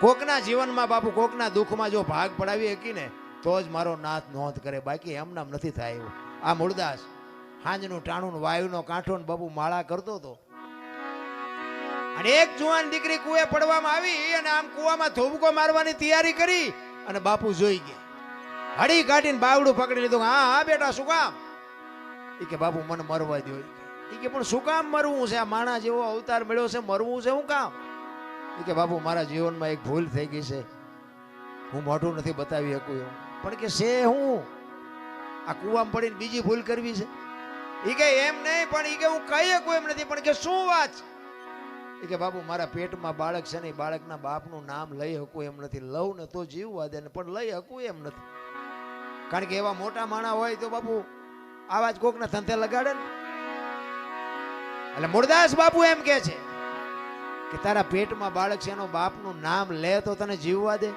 કોકના જીવનમાં બાપુ કોકના દુઃખમાં જો ભાગ પડાવી શકી ને, તો જ મારો નાથ નોંધ કરે. બાકી એમ નામ નથી થાય એવું. આ મૂળદાસ હાંજનું ટાણું વાયુનો કાંઠો ને બાપુ માળા કરતો હતો. અને એક જુવાન દીકરી કુએ પડવામાં આવી અને આમ કુવામાં ધોબકો મારવાની તૈયારી કરી અને બાપુ જોઈ ગયા. હળી કાઢીને બાવડું પકડી લીધું. હા હા, બેટા, શું કામ? એ કે, બાપુ, મને મરવા દો એ કે પણ શું કામ મરવું છે? આ માણા જેવો અવતાર મળ્યો છે, મરવું છે શું કામ? કે બાપુ, મારા જીવનમાં એક ભૂલ થઈ ગઈ છે. હું મોઢું નથી બતાવી શકું એવું. પણ કે છે હું? આ કુવામાં પડીને બીજી ભૂલ કરવી છે? એ કે એમ નહીં, પણ એ કે હું કહી શકું એમ નથી. પણ કે શું વાત? એ કે બાપુ, મારા પેટમાં બાળક છે ને, એ બાળકના બાપનું નામ લઈ શકું એમ નથી. લઉં ને તો જીવવા દે ને, પણ લઈ શકું એમ નથી. કારણ કે એવા મોટા માણા હોય તો બાપુ આવા જ કોકના ધંધે લગાડે ને. એટલે મુરદાસ બાપુ એમ કે છે. કે તારા પેટમાં બાળક છે, એનો બાપનું નામ લે તો તને જીવવા દે?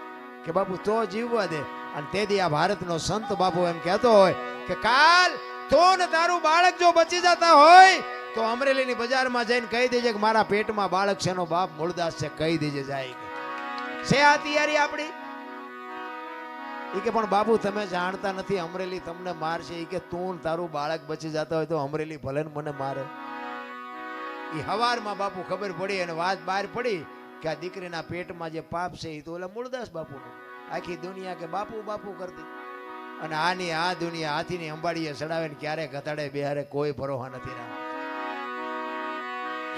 કે બાપુ, તો જીવવા દે? અને તેથી આ ભારતનો સંત બાપુ એમ કહેતો હોય કે, કાલ તો ને તારું બાળક જો બચી જતા હોય, તો અમરેલીની બજારમાં જઈને કહી દેજે કે મારા પેટમાં બાળક છે, એનો બાપ મૂળદાસ છે. કહી દેજે જાય છે આ તૈયારી આપણી? એ કે, પણ બાબુ તમે જાણતા નથી, અમરેલી તમને મારશે. એ કે, તું તારું બાળક બચી જતા હોય તો અમરેલી ભલે મને મારે. એ હવારમાં બાપુ ખબર પડી અને વાત બહાર પડી કે આ દીકરીના પેટમાં જે પાપ છે એ તો ઓલા મૂળદાસ બાપુનું. આખી દુનિયા કે બાપુ બાપુ કરતી. અને આની આ દુનિયા હાથીની અંબાડીએ ચડાવે ક્યારે ઘટાડે બિહારે કોઈ ભરોહા નથી રહ્યા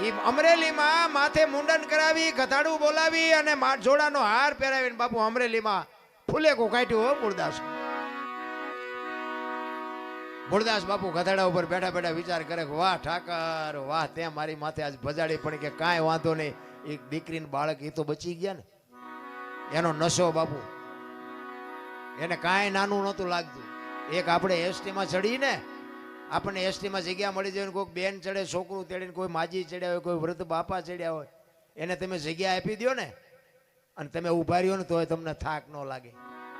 એ અમરેલીમાં માથે મુંડન કરાવી ઘટાડું બોલાવી અને જોડાનો હાર પહેરાવીને બાપુ અમરેલીમાં ફૂલેકો કાઢ્યું હો મૂળદાસ મૂળદાસ બાપુ ગધેડા ઉપર બેઠા બેઠા વિચાર કરે કે વાહ ઠાકર, વાહ તે મારી માથે આજ ભજાડી પણ કે કાંઈ વાંધો નહીં. એક દીકરીને બાળક એ તો બચી ગયા ને. એનો નશો બાપુ. એને કાંઈ નાનું નહોતું લાગતું. એક આપણે એસટીમાં ચડીને આપણને એસટીમાં જગ્યા મળી જાય કોઈક બેન ચડે, છોકરું તેડીને કોઈ માજી ચડ્યા હોય, કોઈ વૃદ્ધ બાપા ચડ્યા હોય. એને તમે જગ્યા આપી દો ને, અને તમે ઊભા રહ્યો ને તો તમને થાક ન લાગે.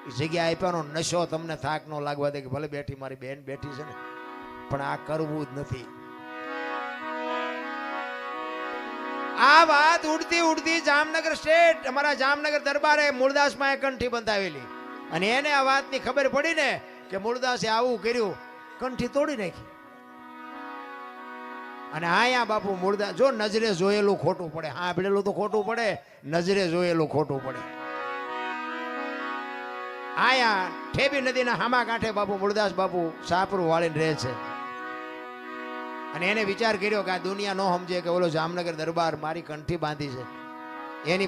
જગ્યા આપ્યાનો નશો તમને થાક ન લાગવા દે કે ભલે બેઠી મારી બેન બેઠી છે ને, પણ આ કરવું જ નથી. આ વાત ઉડતી ઉડતી જામનગર સ્ટેટ, અમારા જામનગર દરબારે મૂળદાસમાં કંઠી બંધાવેલી. અને એને આ વાતની ખબર પડી ને કે મૂળદાસે આવું કર્યું, કંઠી તોડી નાખી. અને આયા બાપુ મૂળદાસ જો નજરે જોયેલું ખોટું પડે. હા ભીડેલું તો ખોટું પડે, નજરે જોયેલું ખોટું પડે. આયા ઠેબી નદીના હામા કાંઠે બાપુ મૂળદાસ બાપુ સાપરું વાળીને રહે છે. અને એને વિચાર કર્યો કે આ દુનિયા ન સમજે કે ઓલો જામનગર દરબાર મારી કંઠી બાંધી છે. એની